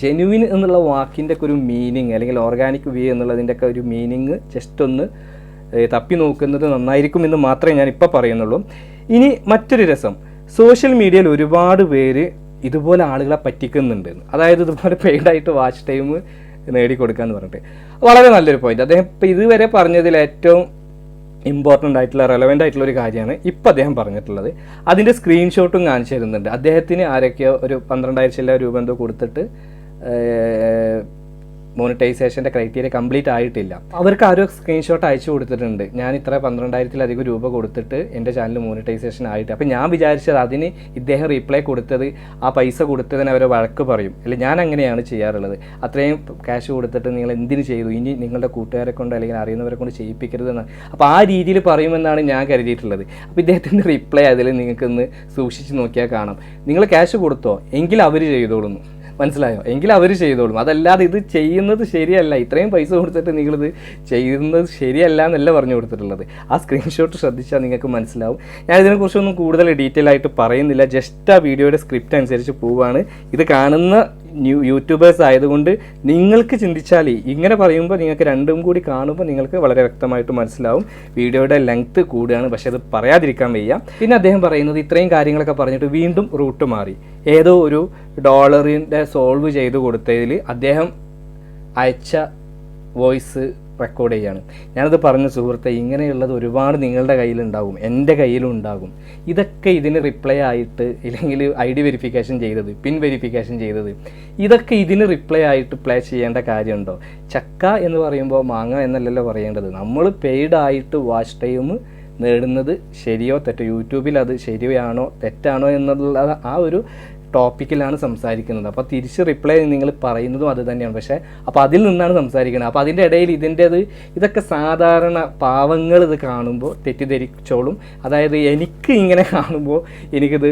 Genuine എന്നുള്ള വാക്കിന്റെ ഒക്കെ ഒരു മീനിങ് അല്ലെങ്കിൽ ഓർഗാനിക് വേ എന്നുള്ളതിന്റെ ഒക്കെ ഒരു മീനിങ് ജസ്റ്റ് ഒന്ന് തപ്പി നോക്കുന്നത് നന്നായിരിക്കും എന്ന് മാത്രമേ ഞാൻ ഇപ്പോൾ പറയുന്നുള്ളൂ. ഇനി മറ്റൊരു രസം. സോഷ്യൽ മീഡിയയിൽ ഒരുപാട് പേര് ഇതുപോലെ ആളുകളെ പറ്റിക്കുന്നുണ്ട്. അതായത് ഇതുപോലെ പെയ്ഡായിട്ട് വാച്ച് ടൈം നേടിക്കൊടുക്കുക എന്ന് പറഞ്ഞിട്ട്. വളരെ നല്ലൊരു പോയിന്റ് അദ്ദേഹം ഇപ്പം ഇതുവരെ പറഞ്ഞതിൽ ഏറ്റവും ഇമ്പോർട്ടന്റ് ആയിട്ടുള്ള റെലവെന്റ് ആയിട്ടുള്ള ഒരു കാര്യമാണ് ഇപ്പം അദ്ദേഹം പറഞ്ഞിട്ടുള്ളത്. അതിന്റെ സ്ക്രീൻഷോട്ടും കാണിച്ചു തരുന്നുണ്ട്. അദ്ദേഹത്തിന് ആരൊക്കെയോ ഒരു പന്ത്രണ്ടായിരം രൂപ എന്തോ കൊടുത്തിട്ട് മോണിറ്റൈസേഷന്റെ ക്രൈറ്റീരിയ കംപ്ലീറ്റ് ആയിട്ടില്ല. അവർക്ക് ആരോ സ്ക്രീൻഷോട്ട് അയച്ചു കൊടുത്തിട്ടുണ്ട്. ഞാൻ ഇത്ര പന്ത്രണ്ടായിരത്തിലധികം രൂപ കൊടുത്തിട്ട് എന്റെ ചാനൽ മോണിറ്റൈസേഷൻ ആയിട്ട്. അപ്പം ഞാൻ വിചാരിച്ചത് അതിന് ഇദ്ദേഹം റീപ്ലൈ കൊടുത്തത് ആ പൈസ കൊടുത്തതിന് അവരെ വഴക്ക് പറയും. അല്ലെ ഞാൻ അങ്ങനെയാണ് ചെയ്യാറുള്ളത്. അത്രയും ക്യാഷ് കൊടുത്തിട്ട് നിങ്ങൾ എന്തിനു ചെയ്തു? ഇനി നിങ്ങളുടെ കൂട്ടുകാരെ കൊണ്ട് അല്ലെങ്കിൽ അറിയുന്നവരെ കൊണ്ട് ചെയ്യിപ്പിക്കരുതെന്ന് അപ്പോൾ ആ രീതിയിൽ പറയുമെന്നാണ് ഞാൻ കരുതിയിട്ടുള്ളത്. അപ്പോൾ ഇദ്ദേഹത്തിന്റെ റിപ്ലൈ അതിൽ നിങ്ങൾക്കൊന്ന് സൂക്ഷിച്ച് നോക്കിയാൽ കാണാം. നിങ്ങൾ ക്യാഷ് കൊടുത്തോ? എങ്കിൽ അവർ ചെയ്തോളുന്നു. മനസ്സിലായോ? എങ്കിൽ അവർ ചെയ്തോളും. അതല്ലാതെ ഇത് ചെയ്യുന്നത് ശരിയല്ല. ഇത്രയും പൈസ കൊടുത്തിട്ട് നിങ്ങളിത് ചെയ്യുന്നത് ശരിയല്ല എന്നല്ല പറഞ്ഞു കൊടുത്തിട്ടുള്ളത്. ആ സ്ക്രീൻഷോട്ട് ശ്രദ്ധിച്ചാൽ നിങ്ങൾക്ക് മനസ്സിലാവും. ഞാൻ ഇതിനെക്കുറിച്ചൊന്നും കൂടുതൽ ഡീറ്റെയിൽ ആയിട്ട് പറയുന്നില്ല. ജസ്റ്റ് ആ വീഡിയോയുടെ സ്ക്രിപ്റ്റ് അനുസരിച്ച് പോവാണ്. ഇത് കാണുന്ന യൂട്യൂബേഴ്സ് ആയതുകൊണ്ട് നിങ്ങൾക്ക് ചിന്തിച്ചാൽ ഇങ്ങനെ പറയുമ്പോൾ നിങ്ങൾക്ക് രണ്ടും കൂടി കാണുമ്പോൾ നിങ്ങൾക്ക് വളരെ വ്യക്തമായിട്ട് മനസ്സിലാവും. വീഡിയോയുടെ ലെങ്ത് കൂടുകയാണ് പക്ഷേ അത് പറയാതിരിക്കാൻ വയ്യ. പിന്നെ അദ്ദേഹം പറയുന്നത് ഇത്രയും കാര്യങ്ങളൊക്കെ പറഞ്ഞിട്ട് വീണ്ടും റൂട്ട് മാറി. ഏതോ ഒരു ഡോളറിന്റെ സോൾവ് ചെയ്ത് കൊടുത്തതിൽ അദ്ദേഹം അയച്ച വോയിസ് റെക്കോർഡ് ചെയ്യാണ്. ഞാനത് പറഞ്ഞ സുഹൃത്തെ ഇങ്ങനെയുള്ളത് ഒരുപാട് നിങ്ങളുടെ കയ്യിലുണ്ടാകും എന്റെ കയ്യിലും ഉണ്ടാകും. ഇതൊക്കെ ഇതിന് റിപ്ലൈ ആയിട്ട് ഇല്ലെങ്കിൽ ഐ ഡി വെരിഫിക്കേഷൻ ചെയ്തത് പിൻ വെരിഫിക്കേഷൻ ചെയ്തത് ഇതൊക്കെ ഇതിന് റിപ്ലൈ ആയിട്ട് പ്ലേ ചെയ്യേണ്ട കാര്യമുണ്ടോ? ചക്ക എന്ന് പറയുമ്പോൾ മാങ്ങ എന്നല്ലല്ലോ പറയേണ്ടത്. നമ്മൾ പെയ്ഡ് ആയിട്ട് വാച്ച് ടൈം നേടുന്നത് ശരിയോ തെറ്റോ? യൂട്യൂബിൽ അത് ശരിയാണോ തെറ്റാണോ എന്നുള്ള ആ ഒരു ടോപ്പിക്കിലാണ് സംസാരിക്കുന്നത്. അപ്പോൾ തിരിച്ച് റിപ്ലൈ നിങ്ങൾ പറയുന്നതും അത് തന്നെയാണ്. പക്ഷേ അപ്പോൾ അതിൽ നിന്നാണ് സംസാരിക്കുന്നത് അപ്പോൾ അതിന്റെ ഇടയിൽ ഇതിന്റേത് ഇതൊക്കെ സാധാരണ പാവങ്ങൾ ഇത് കാണുമ്പോൾ തെറ്റിദ്ധരിച്ചോളും. അതായത് എനിക്ക് ഇങ്ങനെ കാണുമ്പോൾ എനിക്കിത്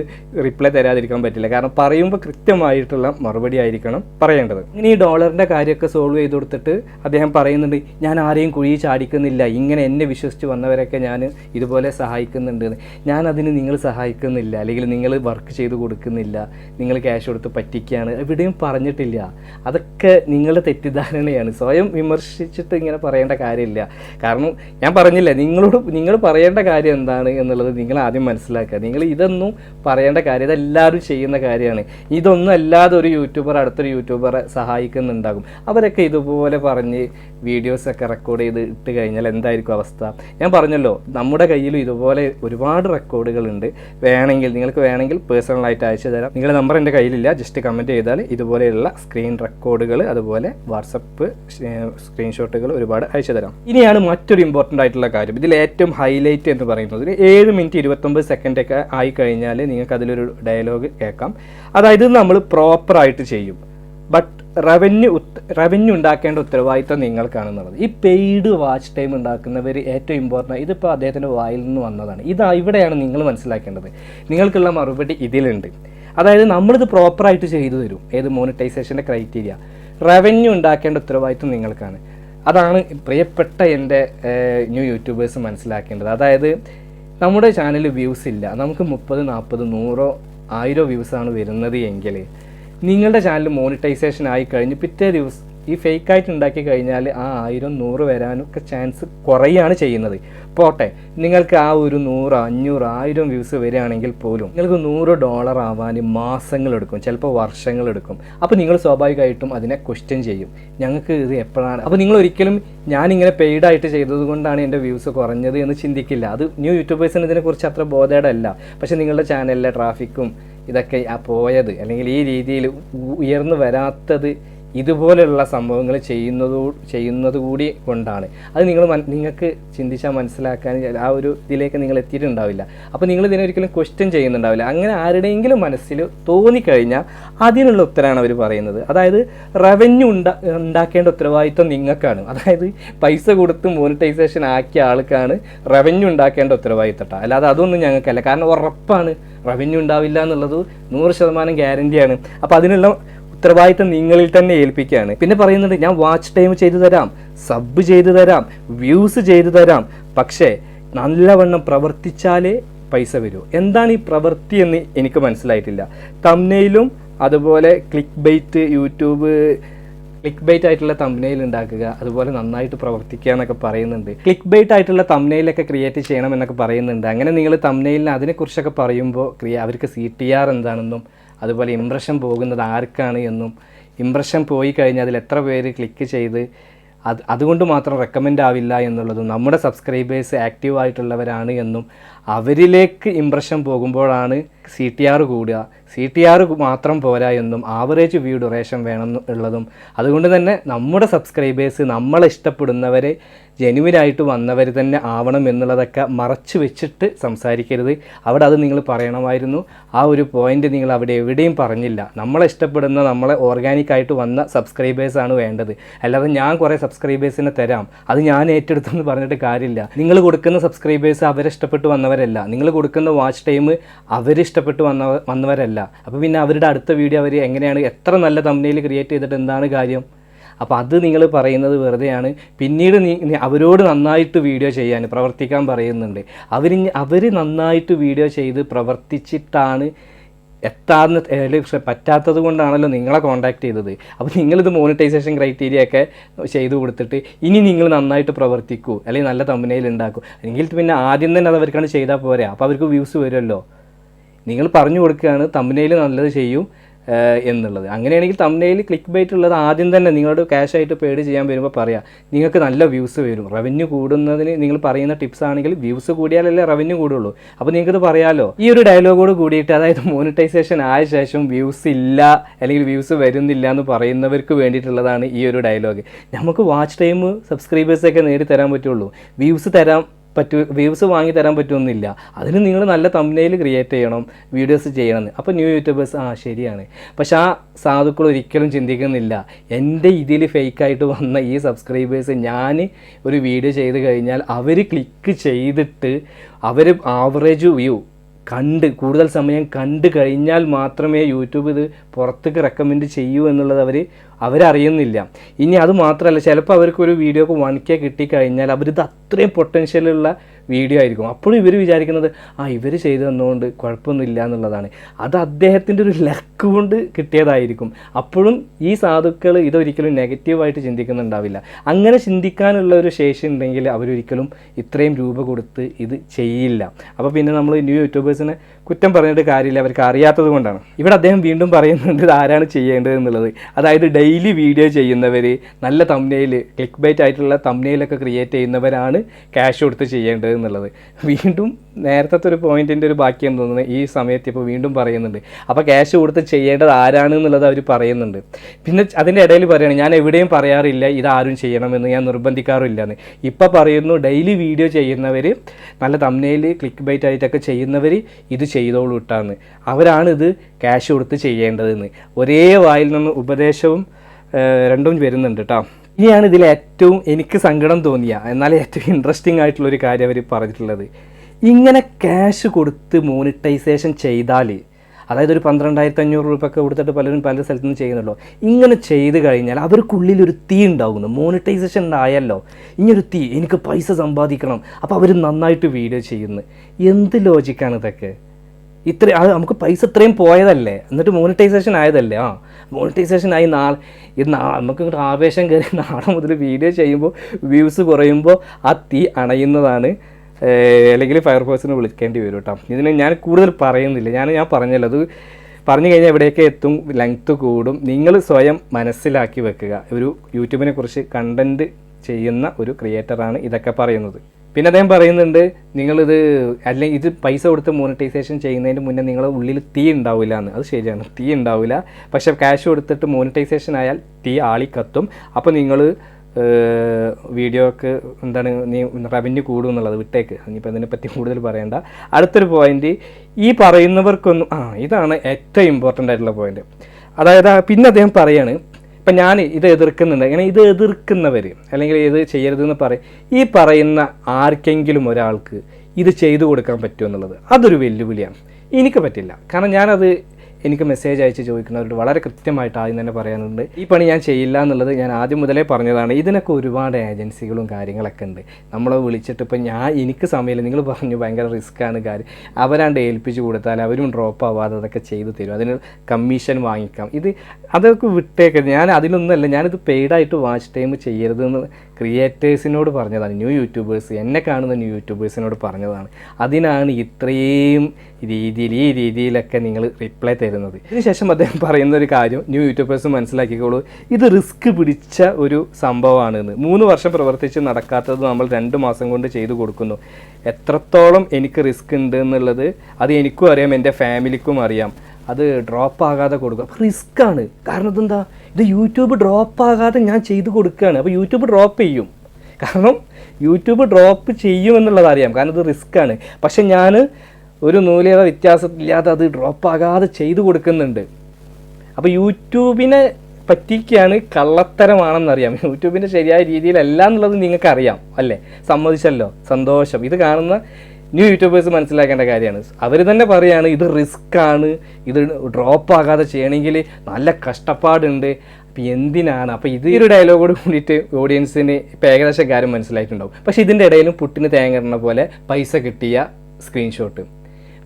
റിപ്ലൈ തരാതിരിക്കാൻ പറ്റില്ല. കാരണം പറയുമ്പോൾ കൃത്യമായിട്ടുള്ള മറുപടി ആയിരിക്കണം പറയേണ്ടത്. ഇനി ഈ ഡോളറിന്റെ കാര്യമൊക്കെ സോൾവ് ചെയ്ത് കൊടുത്തിട്ട് അദ്ദേഹം പറയുന്നുണ്ട് ഞാൻ ആരെയും കുഴി ചാടിക്കുന്നില്ല. ഇങ്ങനെ എന്നെ വിശ്വസിച്ച് വന്നവരൊക്കെ ഞാൻ ഇതുപോലെ സഹായിക്കുന്നുണ്ട്. ഞാൻ നിങ്ങൾ സഹായിക്കുന്നില്ല. അല്ലെങ്കിൽ നിങ്ങൾ വർക്ക് ചെയ്ത് കൊടുക്കുന്നില്ല. നിങ്ങൾ ക്യാഷ് കൊടുത്ത് പറ്റിക്കുകയാണ്. എവിടെയും പറഞ്ഞിട്ടില്ല. അതൊക്കെ നിങ്ങളുടെ തെറ്റിദ്ധാരണയാണ്. സ്വയം വിമർശിച്ചിട്ട് ഇങ്ങനെ പറയേണ്ട കാര്യമില്ല. കാരണം ഞാൻ പറഞ്ഞില്ല നിങ്ങളോട് നിങ്ങൾ പറയേണ്ട കാര്യം എന്താണ് എന്നുള്ളത് നിങ്ങൾ ആദ്യം മനസ്സിലാക്കുക. നിങ്ങൾ ഇതൊന്നും പറയേണ്ട കാര്യം ഇതെല്ലാവരും ചെയ്യുന്ന കാര്യമാണ്. ഇതൊന്നും അല്ലാതെ ഒരു യൂട്യൂബർ അടുത്തൊരു യൂട്യൂബറെ സഹായിക്കുന്നുണ്ടാകും. അവരൊക്കെ ഇതുപോലെ പറഞ്ഞ് വീഡിയോസൊക്കെ റെക്കോർഡ് ചെയ്ത് ഇട്ട് കഴിഞ്ഞാൽ എന്തായിരിക്കും അവസ്ഥ? ഞാൻ പറഞ്ഞല്ലോ നമ്മുടെ കയ്യിലും ഇതുപോലെ ഒരുപാട് റെക്കോർഡുകളുണ്ട് വേണമെങ്കിൽ നിങ്ങൾക്ക് വേണമെങ്കിൽ പേഴ്സണലായിട്ട് അയച്ചു തരാം. നിങ്ങളുടെ നമ്പർ എന്റെ കയ്യിലില്ല. ജസ്റ്റ് കമന്റ് ചെയ്താൽ ഇതുപോലെയുള്ള സ്ക്രീൻ റെക്കോർഡുകൾ അതുപോലെ വാട്സപ്പ് സ്ക്രീൻഷോട്ടുകൾ ഒരുപാട് അയച്ചു തരാം. ഇനിയാണ് മറ്റൊരു ഇമ്പോർട്ടന്റ് ആയിട്ടുള്ള കാര്യം. ഇതിൽ ഏറ്റവും ഹൈലൈറ്റ് എന്ന് പറയുന്നത് ഏഴ് മിനിറ്റ് ഇരുപത്തൊമ്പത് സെക്കൻഡ് ഒക്കെ ആയി കഴിഞ്ഞാൽ നിങ്ങൾക്ക് അതിലൊരു ഡയലോഗ് കേൾക്കാം. അതായത് നമ്മൾ പ്രോപ്പറായിട്ട് ചെയ്യും. ബട്ട് റവന്യൂ റവന്യൂ ഉണ്ടാക്കേണ്ട ഉത്തരവാദിത്തം നിങ്ങൾക്കാണെന്നുള്ളത് ഈ പെയ്ഡ് വാച്ച് ടൈം ഉണ്ടാക്കുന്നവർ ഏറ്റവും ഇമ്പോർട്ടന്റ് ഇതിപ്പോൾ അദ്ദേഹത്തിന്റെ വായിൽ നിന്ന് വന്നതാണ്. ഇതാ ഇവിടെയാണ് നിങ്ങൾ മനസ്സിലാക്കേണ്ടത്. നിങ്ങൾക്കുള്ള മറുപടി ഇതിലുണ്ട്. അതായത് നമ്മളിത് പ്രോപ്പറായിട്ട് ചെയ്തു തരും. ഏത് മോണിറ്റൈസേഷന്റെ ക്രൈറ്റീരിയ റവന്യൂ ഉണ്ടാക്കേണ്ട ഉത്തരവാദിത്വം നിങ്ങൾക്കാണ്. അതാണ് പ്രിയപ്പെട്ട എന്റെ ന്യൂ യൂട്യൂബേഴ്സ് മനസ്സിലാക്കേണ്ടത്. അതായത് നമ്മുടെ ചാനൽ വ്യൂസ് ഇല്ല. നമുക്ക് മുപ്പത് നാൽപ്പത് നൂറോ ആയിരോ വ്യൂസാണ് വരുന്നത് എങ്കിൽ നിങ്ങളുടെ ചാനൽ മോണിറ്റൈസേഷൻ ആയി കഴിഞ്ഞ് പിറ്റേ ദിവസം ഈ ഫേക്കായിട്ട് ഉണ്ടാക്കി കഴിഞ്ഞാൽ ആ ആയിരം നൂറ് വരാനൊക്കെ ചാൻസ് കുറയാണ് ചെയ്യുന്നത്. പോട്ടെ നിങ്ങൾക്ക് ആ ഒരു നൂറ് അഞ്ഞൂറ് ആയിരം വ്യൂസ് വരികയാണെങ്കിൽ പോലും നിങ്ങൾക്ക് നൂറ് ഡോളർ ആവാൻ മാസങ്ങളെടുക്കും ചിലപ്പോൾ വർഷങ്ങളെടുക്കും അപ്പോൾ നിങ്ങൾ സ്വാഭാവികമായിട്ടും അതിനെ ക്വസ്റ്റ്യൻ ചെയ്യും. ഞങ്ങൾക്ക് ഇത് എപ്പോഴാണ്? അപ്പോൾ നിങ്ങൾ ഒരിക്കലും ഞാനിങ്ങനെ പെയ്ഡായിട്ട് ചെയ്തത് കൊണ്ടാണ് എന്റെ വ്യൂസ് കുറഞ്ഞത് എന്ന് ചിന്തിക്കില്ല. അത് ന്യൂ യൂട്യൂബേഴ്സിന് ഇതിനെക്കുറിച്ച് അത്ര ബോധേടല്ല. പക്ഷേ നിങ്ങളുടെ ചാനലിലെ ട്രാഫിക്കും ഇതൊക്കെ പോയത് അല്ലെങ്കിൽ ഈ രീതിയിൽ ഉയർന്നു വരാത്തത് ഇതുപോലെയുള്ള സംഭവങ്ങൾ ചെയ്യുന്നതോ ചെയ്യുന്നത് കൂടി കൊണ്ടാണ്. അത് നിങ്ങൾ നിങ്ങൾക്ക് ചിന്തിച്ചാൽ മനസ്സിലാക്കാൻ ആ ഒരു ഇതിലേക്ക് നിങ്ങൾ എത്തിയിട്ടുണ്ടാവില്ല. അപ്പോൾ നിങ്ങൾ ഇതിനൊരിക്കലും ക്വസ്റ്റ്യൻ ചെയ്യുന്നുണ്ടാവില്ല. അങ്ങനെ ആരുടെയെങ്കിലും മനസ്സിൽ തോന്നിക്കഴിഞ്ഞാൽ അതിനുള്ള ഉത്തരമാണ് അവർ പറയുന്നത്. അതായത് റവന്യൂ ഉണ്ടാ ഉണ്ടാക്കേണ്ട ഉത്തരവാദിത്വം നിങ്ങൾക്കാണ്. അതായത് പൈസ കൊടുത്ത് മോണിറ്റൈസേഷൻ ആക്കിയ ആൾക്കാണ് റവന്യൂ ഉണ്ടാക്കേണ്ട ഉത്തരവാദിത്തട്ടോ അല്ലാതെ അതൊന്നും ഞങ്ങൾക്കല്ല. കാരണം ഉറപ്പാണ്. റവന്യൂ ഉണ്ടാവില്ല എന്നുള്ളത് നൂറ് ശതമാനം ഗ്യാരണ്ടിയാണ് അപ്പോൾ അതിനുള്ള ഉത്തരവാദിത്തം നിങ്ങളിൽ തന്നെ ഏൽപ്പിക്കുകയാണ്. പിന്നെ പറയുന്നുണ്ട് ഞാൻ വാച്ച് ടൈം ചെയ്തു തരാം സബ് ചെയ്തു തരാം വ്യൂസ് ചെയ്തു തരാം. പക്ഷേ നല്ലവണ്ണം പ്രവർത്തിച്ചാലേ പൈസ വരൂ. എന്താണ് ഈ പ്രവൃത്തി എന്ന് എനിക്ക് മനസ്സിലായിട്ടില്ല. തമ്നയിലും അതുപോലെ click byte YouTube click byte ആയിട്ടുള്ള തമ്നയിൽ ഉണ്ടാക്കുക അതുപോലെ നന്നായിട്ട് പ്രവർത്തിക്കുക എന്നൊക്കെ പറയുന്നുണ്ട്. ക്ലിക്ക് ബൈറ്റ് ആയിട്ടുള്ള തമ്നയിലൊക്കെ ക്രിയേറ്റ് ചെയ്യണം എന്നൊക്കെ പറയുന്നുണ്ട്. അങ്ങനെ നിങ്ങൾ തമ്നയിൽ അതിനെക്കുറിച്ചൊക്കെ പറയുമ്പോൾ ക്രിയ അവർക്ക് സി ടി ആർ എന്താണെന്നും അതുപോലെ ഇംപ്രഷൻ പോകുന്നത് ആർക്കാണ് എന്നും ഇംപ്രഷൻ പോയി കഴിഞ്ഞാൽ അതിൽ എത്ര പേര് ക്ലിക്ക് ചെയ്ത് അത് അതുകൊണ്ട് മാത്രം റെക്കമെൻഡ് ആവില്ല എന്നുള്ളതും നമ്മുടെ സബ്സ്ക്രൈബേഴ്സ് ആക്റ്റീവ് ആയിട്ടുള്ളവരാണ് എന്നും അവരിലേക്ക് ഇംപ്രഷൻ പോകുമ്പോഴാണ് സി ടി ആർ കൂടുക. സി ടി ആർ മാത്രം പോരാ എന്നും ആവറേജ് വ്യൂ ഡ്യൂറേഷൻ വേണം ഉള്ളതും. അതുകൊണ്ട് തന്നെ നമ്മുടെ സബ്സ്ക്രൈബേഴ്സ് നമ്മളെ ഇഷ്ടപ്പെടുന്നവരെ ജെനുവിനായിട്ട് വന്നവർ തന്നെ ആവണം എന്നുള്ളതൊക്കെ മറച്ചു വെച്ചിട്ട് സംസാരിക്കരുത്. അവിടെ അത് നിങ്ങൾ പറയണമായിരുന്നു. ആ ഒരു പോയിന്റ് നിങ്ങൾ അവിടെ എവിടെയും പറഞ്ഞില്ല. നമ്മളെ ഇഷ്ടപ്പെടുന്ന നമ്മളെ ഓർഗാനിക് ആയിട്ട് വന്ന സബ്സ്ക്രൈബേഴ്സാണ് വേണ്ടത്. അല്ലാതെ ഞാൻ കുറേ സബ്സ്ക്രൈബേഴ്സിനെ തരാം. അത് ഞാൻ ഏറ്റെടുത്തെന്ന് പറഞ്ഞിട്ട് കാര്യമില്ല. നിങ്ങൾ കൊടുക്കുന്ന സബ്സ്ക്രൈബേഴ്സ് അവരെ ഇഷ്ടപ്പെട്ട് വന്നവരല്ല. നിങ്ങൾ കൊടുക്കുന്ന വാച്ച് ടൈം അവരിഷ്ടപ്പെട്ട് വന്ന വന്നവരല്ല. അപ്പോൾ പിന്നെ അവരുടെ അടുത്ത വീഡിയോ അവർ എങ്ങനെയാണ് എത്ര നല്ല തമ്മിൽ ക്രിയേറ്റ് ചെയ്തിട്ട് എന്താണ് കാര്യം? അപ്പോൾ അത് നിങ്ങൾ പറയുന്നത് വെറുതെയാണ്. പിന്നീട് നീ അവരോട് നന്നായിട്ട് വീഡിയോ ചെയ്യാൻ പ്രവർത്തിക്കാൻ പറയുന്നുണ്ട്. അവർ അവർ നന്നായിട്ട് വീഡിയോ ചെയ്ത് പ്രവർത്തിച്ചിട്ടാണ് എത്താന്ന് പക്ഷെ പറ്റാത്തത് കൊണ്ടാണല്ലോ നിങ്ങളെ കോൺടാക്ട് ചെയ്തത്. അപ്പോൾ നിങ്ങളിത് മോണിറ്റൈസേഷൻ ക്രൈറ്റീരിയ ഒക്കെ ചെയ്തു കൊടുത്തിട്ട് ഇനി നിങ്ങൾ നന്നായിട്ട് പ്രവർത്തിക്കൂ അല്ലെങ്കിൽ നല്ല തമ്പനയിൽ ഉണ്ടാക്കൂ. അല്ലെങ്കിൽ പിന്നെ ആദ്യം തന്നെ അത് അവർക്കാണ് ചെയ്താൽ പോരാ. അപ്പോൾ അവർക്ക് വ്യൂസ് വരുമല്ലോ. നിങ്ങൾ പറഞ്ഞു കൊടുക്കുകയാണ് തമ്പനയിൽ നല്ലത് ചെയ്യും എന്നുള്ളത്. അങ്ങനെയാണെങ്കിൽ തമ്പനയിൽ ക്ലിക്ക് ബൈറ്റ് ഉള്ളത് ആദ്യം തന്നെ നിങ്ങളോട് ക്യാഷ് ആയിട്ട് പേഡ് ചെയ്യാൻ വരുമ്പോൾ പറയാം. നിങ്ങൾക്ക് നല്ല വ്യൂസ് വരും. റവന്യൂ കൂടുന്നതിന് നിങ്ങൾ പറയുന്ന ടിപ്സ് ആണെങ്കിൽ വ്യൂസ് കൂടിയാലല്ലേ റവന്യൂ കൂടുള്ളൂ. അപ്പോൾ നിങ്ങൾക്കത് പറയാമല്ലോ ഈ ഒരു ഡയലോഗോട് കൂടിയിട്ട് അതായത് മോണിറ്റൈസേഷൻ ആയ ശേഷം വ്യൂസ് ഇല്ല അല്ലെങ്കിൽ വ്യൂസ് വരുന്നില്ല എന്ന് പറയുന്നവർക്ക് വേണ്ടിയിട്ടുള്ളതാണ് ഈ ഒരു ഡയലോഗ് നമുക്ക് വാച്ച് ടൈം സബ്സ്ക്രൈബേഴ്സൊക്കെ നേടി തരാൻ പറ്റുള്ളൂ. വ്യൂസ് തരാൻ പറ്റൂ വ്യൂസ് വാങ്ങി തരാൻ പറ്റുമെന്നില്ല അതിന് നിങ്ങൾ നല്ല തമ്പനയിൽ ക്രിയേറ്റ് ചെയ്യണം വീഡിയോസ് ചെയ്യണമെന്ന്. അപ്പോൾ ന്യൂ യൂട്യൂബേഴ്സ് ആ ശരിയാണ്. പക്ഷെ ആ സാധുക്കൾ ഒരിക്കലും ചിന്തിക്കുന്നില്ല. എന്റെ ഇതിൽ ഫേക്കായിട്ട് വന്ന ഈ സബ്സ്ക്രൈബേഴ്സ് ഞാൻ ഒരു വീഡിയോ ചെയ്ത് കഴിഞ്ഞാൽ അവർ ക്ലിക്ക് ചെയ്തിട്ട് അവർ ആവറേജ് വ്യൂ കണ്ട് കൂടുതൽ സമയം കണ്ട് കഴിഞ്ഞാൽ മാത്രമേ യൂട്യൂബ് ഇത് പുറത്തേക്ക് റെക്കമെൻഡ് ചെയ്യൂ എന്നുള്ളത് അവർ അവരറിയുന്നില്ല. ഇനി അത് മാത്രമല്ല ചിലപ്പോൾ അവർക്ക് ഒരു വീഡിയോക്ക് വൺ കെ കിട്ടിക്കഴിഞ്ഞാൽ അവരിത് അത്രയും പൊട്ടൻഷ്യലുള്ള വീഡിയോ ആയിരിക്കും. അപ്പോഴും ഇവർ വിചാരിക്കുന്നത് ആ ഇവർ ചെയ്തു തന്നുകൊണ്ട് കുഴപ്പമൊന്നുമില്ല എന്നുള്ളതാണ്. അത് അദ്ദേഹത്തിന്റെ ഒരു ലക്ക് കൊണ്ട് കിട്ടിയതായിരിക്കും. അപ്പോഴും ഈ സാധുക്കൾ ഇതൊരിക്കലും നെഗറ്റീവായിട്ട് ചിന്തിക്കുന്നുണ്ടാവില്ല. അങ്ങനെ ചിന്തിക്കാനുള്ള ഒരു ശേഷി ഉണ്ടെങ്കിൽ അവരൊരിക്കലും ഇത്രയും രൂപ കൊടുത്ത് ഇത് ചെയ്യില്ല. അപ്പോൾ പിന്നെ നമ്മൾ ന്യൂ യൂട്യൂബേഴ്സിനെ കുറ്റം പറഞ്ഞിട്ട് കാര്യമില്ല അവർക്ക് അറിയാത്തത് കൊണ്ടാണ്. ഇവിടെ അദ്ദേഹം വീണ്ടും പറയുന്നുണ്ട് ഇത് ആരാണ് ചെയ്യേണ്ടത് എന്നുള്ളത്. അതായത് ഡെയിലി വീഡിയോ ചെയ്യുന്നവർ നല്ല തമ്നയിൽ ക്ലിക്ക് ബൈറ്റ് ആയിട്ടുള്ള തമ്നയിലൊക്കെ ക്രിയേറ്റ് ചെയ്യുന്നവരാണ് ക്യാഷ് കൊടുത്ത് ചെയ്യേണ്ടത് എന്നുള്ളത്. വീണ്ടും നേരത്തെ ഒരു പോയിന്റിന്റെ ഒരു ബാക്കിയെന്ന് തോന്നുന്നത് ഈ സമയത്ത് ഇപ്പോൾ വീണ്ടും പറയുന്നുണ്ട്. അപ്പോൾ ക്യാഷ് കൊടുത്ത് ചെയ്യേണ്ടത് ആരാണ് എന്നുള്ളത് അവർ പറയുന്നുണ്ട്. പിന്നെ അതിന്റെ ഇടയിൽ പറയുകയാണ് ഞാൻ എവിടെയും പറയാറില്ല ഇതാരും ചെയ്യണമെന്ന്. ഞാൻ നിർബന്ധിക്കാറില്ല എന്ന് ഇപ്പം പറയുന്നു ഡെയിലി വീഡിയോ ചെയ്യുന്നവർ നല്ല തമ്നയിൽ ക്ലിക്ക് ബൈറ്റ് ആയിട്ടൊക്കെ ചെയ്യുന്നവർ ഇത് ചെയ്തോളൂ ഇട്ടാന്ന് അവരാണ് ഇത് ക്യാഷ് കൊടുത്ത് ചെയ്യേണ്ടതെന്ന്. ഒരേ വായിൽ നിന്ന് ഉപദേശവും രണ്ടും വരുന്നുണ്ട് കേട്ടോ ഇനിയാണ് ഇതിൽ ഏറ്റവും എനിക്ക് സങ്കടം തോന്നിയ എന്നാൽ ഏറ്റവും ഇൻട്രസ്റ്റിംഗ് ആയിട്ടുള്ള ഒരു കാര്യം അവർ പറഞ്ഞിട്ടുള്ളത്. ഇങ്ങനെ ക്യാഷ് കൊടുത്ത് മോണിറ്റൈസേഷൻ ചെയ്താൽ അതായത് ഒരു പന്ത്രണ്ടായിരത്തി അഞ്ഞൂറ് രൂപ ഒക്കെ കൊടുത്തിട്ട് പലരും പല സ്ഥലത്തു നിന്ന് ചെയ്യുന്നുള്ളൂ ഇങ്ങനെ ചെയ്ത് കഴിഞ്ഞാൽ അവർക്കുള്ളിൽ ഒരു തീ ഉണ്ടാകുന്നു മോണിറ്റൈസേഷൻ ഉണ്ടായല്ലോ. ഇങ്ങനൊരു തീ എനിക്ക് പൈസ സമ്പാദിക്കണം. അപ്പോൾ അവർ നന്നായിട്ട് വീഡിയോ ചെയ്യുന്നു. എന്ത് ലോജിക്കാണ് ഇതൊക്കെ? ഇത്ര നമുക്ക് പൈസ ഇത്രയും പോയതല്ലേ? എന്നിട്ട് മോണിറ്റൈസേഷൻ ആയതല്ലേ? ആ മോണിറ്റൈസേഷൻ ആയി നാ നമുക്ക് ആവേശം കയറി നാളെ മുതൽ വീഡിയോ ചെയ്യുമ്പോൾ വ്യൂസ് കുറയുമ്പോൾ ആ തീ അണയുന്നതാണ് അല്ലെങ്കിൽ ഫയർഫോഴ്സിനെ വിളിക്കേണ്ടി വരും കേട്ടോ. ഇതിന് ഞാൻ കൂടുതൽ പറയുന്നില്ല. ഞാൻ ഞാൻ പറഞ്ഞല്ലോ അത് പറഞ്ഞു കഴിഞ്ഞാൽ എവിടെയൊക്കെ എത്തും ലെങ്ത്ത് കൂടും. നിങ്ങൾ സ്വയം മനസ്സിലാക്കി വെക്കുക. ഒരു യൂട്യൂബിനെ കുറിച്ച് കണ്ടന്റ് ചെയ്യുന്ന ഒരു ക്രിയേറ്ററാണ് ഇതൊക്കെ പറയുന്നത്. പിന്നെ അദ്ദേഹം പറയുന്നുണ്ട് നിങ്ങളിത് അല്ലെങ്കിൽ ഇത് പൈസ കൊടുത്ത് മോണിറ്റൈസേഷൻ ചെയ്യുന്നതിന് മുന്നേ നിങ്ങളുടെ ഉള്ളിൽ തീ ഉണ്ടാവില്ല എന്ന്. അത് ശരിയാണ് തീ ഉണ്ടാവില്ല. പക്ഷേ ക്യാഷ് കൊടുത്തിട്ട് മോണിറ്റൈസേഷൻ ആയാൽ തീ ആളിക്കത്തും. അപ്പോൾ നിങ്ങൾ വീഡിയോക്ക് എന്താണ് നീ റവന്യൂ കൂടും എന്നുള്ളത് വിട്ടേക്ക്. ഇനിയിപ്പോൾ ഇതിനെപ്പറ്റി കൂടുതൽ പറയണ്ട. അടുത്തൊരു പോയിന്റ് ഈ പറയുന്നവർക്കൊന്നും ആ ഇതാണ് ഏറ്റവും ഇമ്പോർട്ടന്റ് ആയിട്ടുള്ള പോയിന്റ് അതായത് പിന്നെ അദ്ദേഹം പറയാണ് ഇപ്പം ഞാൻ ഇത് എതിർക്കുന്നുണ്ട്. അങ്ങനെ ഇത് എതിർക്കുന്നവർ അല്ലെങ്കിൽ ഇത് ചെയ്യരുതെന്ന് പറയും ഈ പറയുന്ന ആർക്കെങ്കിലും ഒരാൾക്ക് ഇത് ചെയ്തു കൊടുക്കാൻ പറ്റുമോ എന്നുള്ളത് അതൊരു വെല്ലുവിളിയാണ്. എനിക്ക് പറ്റില്ല. കാരണം ഞാനത് എനിക്ക് മെസ്സേജ് അയച്ച് ചോദിക്കുന്നവരോട് വളരെ കൃത്യമായിട്ട് ആദ്യം തന്നെ പറയാനുണ്ട്. ഈ പണി ഞാൻ ചെയ്യില്ല എന്നുള്ളത് ഞാൻ ആദ്യം മുതലേ പറഞ്ഞതാണ്. ഇതിനൊക്കെ ഒരുപാട് ഏജൻസികളും കാര്യങ്ങളൊക്കെ ഉണ്ട്. നമ്മളെ വിളിച്ചിട്ട് ഇപ്പം ഞാൻ എനിക്ക് സമയമില്ല. നിങ്ങൾ പറഞ്ഞു ഭയങ്കര റിസ്ക്കാണ് കാര്യം. അവരാണ്ട് ഏൽപ്പിച്ച് കൊടുത്താൽ അവരും ഡ്രോപ്പ് ആവാതെ അതൊക്കെ ചെയ്തു തരും. അതിന് കമ്മീഷൻ വാങ്ങിക്കാം. ഇത് അതൊക്കെ വിട്ടേക്കരുത് ഞാൻ അതിലൊന്നുമല്ല ഞാനിത് പെയ്ഡായിട്ട് വാച്ച് ടൈം ചെയ്യരുതെന്ന് ക്രിയേറ്റേഴ്സിനോട് പറഞ്ഞതാണ്. ന്യൂ യൂട്യൂബേഴ്സ് എന്നെ കാണുന്ന ന്യൂ യൂട്യൂബേഴ്സിനോട് പറഞ്ഞതാണ്. അതിനാണ് ഇത്രയും രീതിയിൽ ഈ രീതിയിലൊക്കെ നിങ്ങൾ റിപ്ലൈ തരുന്നത്. ഇതിനുശേഷം അദ്ദേഹം പറയുന്ന ഒരു കാര്യം ന്യൂ യൂട്യൂബേഴ്സ് മനസ്സിലാക്കിക്കോളൂ. ഇത് റിസ്ക് പിടിച്ച ഒരു സംഭവമാണെന്ന്. മൂന്ന് വർഷം പ്രവർത്തിച്ച് നടക്കാത്തത് നമ്മൾ രണ്ട് മാസം കൊണ്ട് ചെയ്തു കൊടുക്കുന്നു. എത്രത്തോളം എനിക്ക് റിസ്ക് ഉണ്ട് എന്നുള്ളത് അത് എനിക്കും അറിയാം എന്റെ ഫാമിലിക്കും അറിയാം. അത് ഡ്രോപ്പ് ആകാതെ കൊടുക്കുക റിസ്ക് ആണ്. കാരണം ഇതെന്താ? ഇത് യൂട്യൂബ് ഡ്രോപ്പ് ആകാതെ ഞാൻ ചെയ്ത് കൊടുക്കുകയാണ്. അപ്പോൾ യൂട്യൂബ് ഡ്രോപ്പ് ചെയ്യും. കാരണം യൂട്യൂബ് ഡ്രോപ്പ് ചെയ്യും എന്നുള്ളത് അറിയാം. കാരണം ഇത് ആണ്. പക്ഷെ ഞാൻ ഒരു നൂലേറെ വ്യത്യാസമില്ലാതെ അത് ഡ്രോപ്പ് ആകാതെ ചെയ്തു കൊടുക്കുന്നുണ്ട്. അപ്പോൾ യൂട്യൂബിനെ പറ്റിക്കാണ് കള്ളത്തരമാണെന്നറിയാം. യൂട്യൂബിന്റെ ശരിയായ രീതിയിലല്ല എന്നുള്ളത് നിങ്ങൾക്കറിയാം. അല്ലേ? സമ്മതിച്ചല്ലോ? സന്തോഷം. ഇത് കാണുന്ന ന്യൂ യൂട്യൂബേഴ്സ് മനസ്സിലാക്കേണ്ട കാര്യമാണ്. അവർ തന്നെ പറയുകയാണ് ഇത് റിസ്ക് ആണ് ഇത് ഡ്രോപ്പ് ആകാതെ ചെയ്യണമെങ്കിൽ നല്ല കഷ്ടപ്പാടുണ്ട്. അപ്പോൾ എന്തിനാണ്? അപ്പോൾ ഇത് ഒരു ഡയലോഗോട് കൂടിയിട്ട് ഓഡിയൻസിന് ഇപ്പം ഏകദേശം കാര്യം മനസ്സിലായിട്ടുണ്ടാവും. പക്ഷേ ഇതിന്റെ ഇടയിലും പുട്ടിന് തേങ്ങ പോലെ പൈസ കിട്ടിയ സ്ക്രീൻഷോട്ട്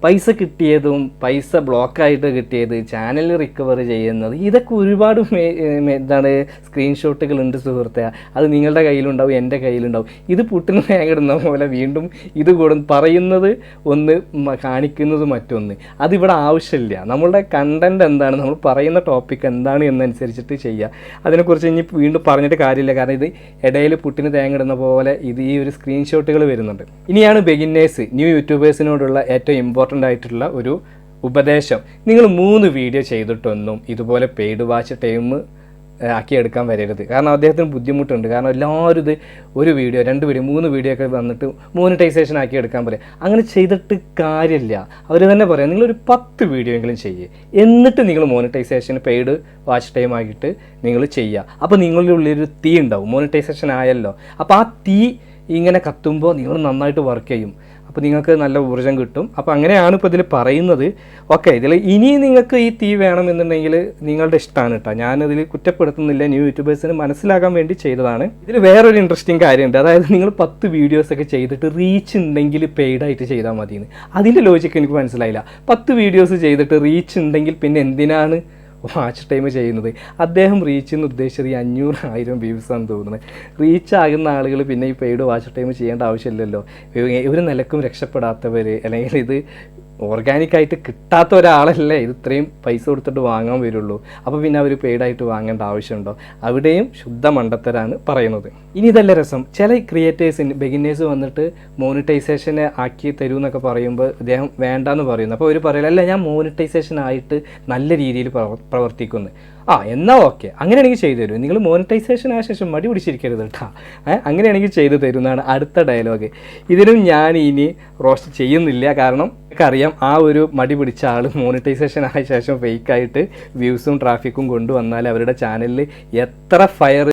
പൈസ കിട്ടിയതും പൈസ ബ്ലോക്കായിട്ട് കിട്ടിയത് ചാനൽ റിക്കവർ ചെയ്യുന്നത് ഇതൊക്കെ ഒരുപാട് എന്താണ് സ്ക്രീൻഷോട്ടുകൾ ഉണ്ട് സുഹൃത്തെ. അത് നിങ്ങളുടെ കയ്യിലുണ്ടാവും എന്റെ കയ്യിലുണ്ടാവും. ഇത് പുട്ടിന് തേങ്ങിടുന്ന പോലെ വീണ്ടും ഇത് കൂടും. പറയുന്നത് ഒന്ന് കാണിക്കുന്നത് മറ്റൊന്ന്. അതിവിടെ ആവശ്യമില്ല. നമ്മളുടെ കണ്ടന്റ് എന്താണ്? നമ്മൾ പറയുന്ന ടോപ്പിക് എന്താണ് എന്നനുസരിച്ചിട്ട് ചെയ്യുക. അതിനെക്കുറിച്ച് ഇനി വീണ്ടും പറഞ്ഞിട്ട് കാര്യമില്ല. കാരണം ഇത് ഇടയിൽ പുട്ടിന് തേങ്ങിടുന്ന പോലെ ഇത് ഈ ഒരു സ്ക്രീൻഷോട്ടുകൾ വരുന്നുണ്ട്. ഇനിയാണ് ബെഗിന്നേഴ്സ് ന്യൂ യൂട്യൂബേഴ്സിനോടുള്ള ഏറ്റവും ഇമ്പോർട്ടന്റ് ആയിട്ടുള്ള ഒരു ഉപദേശം. നിങ്ങൾ മൂന്ന് വീഡിയോ ചെയ്തിട്ടൊന്നും ഇതുപോലെ പെയ്ഡ് വാച്ച് ടൈം ആക്കിയെടുക്കാൻ വരരുത്. കാരണം അദ്ദേഹത്തിന് ബുദ്ധിമുട്ടുണ്ട്. കാരണം എല്ലാവരും ഇത് ഒരു വീഡിയോ രണ്ട് വീഡിയോ മൂന്ന് വീഡിയോ ഒക്കെ വന്നിട്ട് മോണിറ്റൈസേഷൻ ആക്കി എടുക്കാൻ പറയും. അങ്ങനെ ചെയ്തിട്ട് കാര്യമില്ല. അവർ തന്നെ പറയാം നിങ്ങളൊരു പത്ത് വീഡിയോ എങ്കിലും ചെയ്യുക എന്നിട്ട് നിങ്ങൾ മോണിറ്റൈസേഷൻ പെയ്ഡ് വാച്ച് ടൈം ആക്കിയിട്ട് നിങ്ങൾ ചെയ്യുക അപ്പോൾ നിങ്ങളുടെ ഉള്ളിലൊരു തീ ഉണ്ടാവും. മോണിറ്റൈസേഷൻ ആയല്ലോ. അപ്പോൾ ആ തീ ഇങ്ങനെ കത്തുമ്പോൾ നിങ്ങൾ നന്നായിട്ട് വർക്ക് ചെയ്യും. അപ്പോൾ നിങ്ങൾക്ക് നല്ല ഊർജം കിട്ടും. അപ്പോൾ അങ്ങനെയാണ് ഇപ്പോൾ ഇതിൽ പറയുന്നത്. ഓക്കെ ഇതിൽ ഇനി നിങ്ങൾക്ക് ഈ തീ വേണമെന്നുണ്ടെങ്കിൽ നിങ്ങളുടെ ഇഷ്ടമാണ് കേട്ടോ ഞാനതിൽ കുറ്റപ്പെടുത്തുന്നില്ല. ന്യൂ യൂട്യൂബേഴ്സിന് മനസ്സിലാക്കാൻ വേണ്ടി ചെയ്തതാണ്. ഇതിൽ വേറൊരു ഇൻട്രസ്റ്റിംഗ് കാര്യമുണ്ട്. അതായത് നിങ്ങൾ പത്ത് വീഡിയോസൊക്കെ ചെയ്തിട്ട് റീച്ച് ഉണ്ടെങ്കിൽ പെയ്ഡ് ആയിട്ട് ചെയ്താൽ മതിയെന്ന് അതിന്റെ ലോജിക്ക് എനിക്ക് മനസ്സിലായില്ല. പത്ത് വീഡിയോസ് ചെയ്തിട്ട് റീച്ച് ഉണ്ടെങ്കിൽ പിന്നെ എന്തിനാണ് വാച്ച് ടൈം ചെയ്യുന്നത്. അദ്ദേഹം റീച്ച് എന്ന് ഉദ്ദേശിച്ചത് ഈ അഞ്ഞൂറ് ആയിരം തോന്നുന്നത്. റീച്ച് ആകുന്ന ആളുകൾ പിന്നെ ഈ പെയ്ഡ് വാച്ച് ടൈം ചെയ്യേണ്ട ആവശ്യമില്ലല്ലോ. ഒരു നിലക്കും രക്ഷപ്പെടാത്തവർ അല്ലെങ്കിൽ ഇത് ഓർഗാനിക്കായിട്ട് കിട്ടാത്ത ഒരാളല്ലേ? ഇത് ഇത്രയും പൈസ കൊടുത്തിട്ട് വാങ്ങാൻ വരുള്ളൂ. അപ്പോൾ പിന്നെ അവർ പെയ്ഡായിട്ട് വാങ്ങേണ്ട ആവശ്യമുണ്ടോ? അവിടെയും ശുദ്ധ മണ്ടത്തരാണ് പറയുന്നത്. ഇനി ഇതല്ല രസം. ചില ക്രിയേറ്റേഴ്സിന് ബിഗിനേഴ്സ് വന്നിട്ട് മോണിറ്റൈസേഷനെ ആക്കി തരൂ എന്നൊക്കെ പറയുമ്പോൾ അദ്ദേഹം വേണ്ടെന്ന് പറയുന്നു. അപ്പോൾ അവർ പറയില്ല അല്ല ഞാൻ മോണിറ്റൈസേഷൻ ആയിട്ട് നല്ല രീതിയിൽ പ്രവർത്തിക്കുന്നു. ആ എന്നാൽ ഓക്കെ അങ്ങനെയാണെങ്കിൽ ചെയ്തു തരും നിങ്ങൾ മോണിറ്റൈസേഷൻ ആയ ശേഷം മടി പിടിച്ചിരിക്കരുത് കേട്ടോ അങ്ങനെയാണെങ്കിൽ ചെയ്തു തരും എന്നാണ് അടുത്ത ഡയലോഗ് ഇതിനും ഞാൻ ഇനി റോസ്റ്റ് ചെയ്യുന്നില്ല. കാരണം അറിയാം ആ ഒരു മടി പിടിച്ച ആൾ മോണിറ്റൈസേഷൻ ആയ ശേഷം ഫേക്കായിട്ട് വ്യൂസും ട്രാഫിക്കും കൊണ്ടുവന്നാൽ അവരുടെ ചാനലിൽ എത്ര ഫയർ